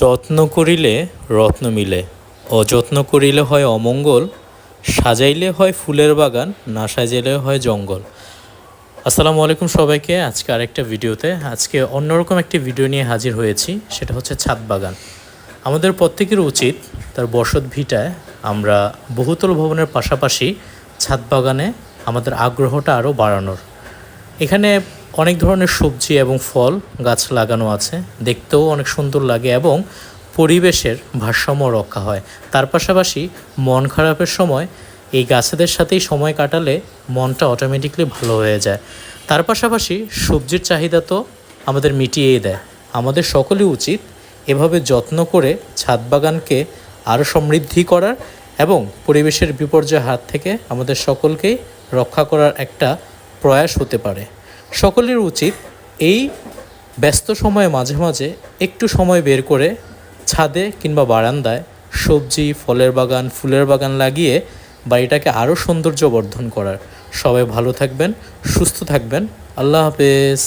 যত্ন করিলে রত্ন মিলে, অযত্ন করিলে হয় অমঙ্গল, সাজাইলে হয় ফুলের বাগান, না সাজাইলে হয় জঙ্গল। আসসালামু আলাইকুম সবাইকে, আজকে আরেকটা ভিডিওতে। আজকে অন্যরকম একটি ভিডিও নিয়ে হাজির হয়েছি, সেটা হচ্ছে ছাদ বাগান। আমাদের প্রত্যেকের উচিত তার বসত ভিটায় আমরা বহুতল ভবনের পাশাপাশি ছাদ বাগানে আমাদের আগ্রহটা আরও বাড়ানোর। এখানে অনেক ধরনের সবজি এবং ফল গাছ লাগানো আছে। দেখতেও অনেক সুন্দর লাগে এবং পরিবেশের ভারসাম্য রক্ষা হয়। তার পাশাপাশি মন খারাপের সময় এই গাছেদের সাথেই সময় কাটালে মনটা অটোমেটিকলি ভালো হয়ে যায়। তার পাশাপাশি সবজির চাহিদা তো আমাদের মিটিয়েই দেয়। আমাদের সকলই উচিত এভাবে যত্ন করে ছাদ বাগানকে আরও সমৃদ্ধি করার এবং পরিবেশের বিপর্যয় হাত থেকে আমাদের সকলকেই রক্ষা করার একটা প্রয়াস হতে পারে। সকলের উচিত এই ব্যস্ত সময়ে মাঝে মাঝে একটু সময় বের করে ছাদে কিংবা বারান্দায় সবজি, ফলের বাগান, ফুলের বাগান লাগিয়ে বাড়িটাকে আরও সৌন্দর্য বর্ধন করার। সবাই ভালো থাকবেন, সুস্থ থাকবেন। আল্লাহ হাফেজ।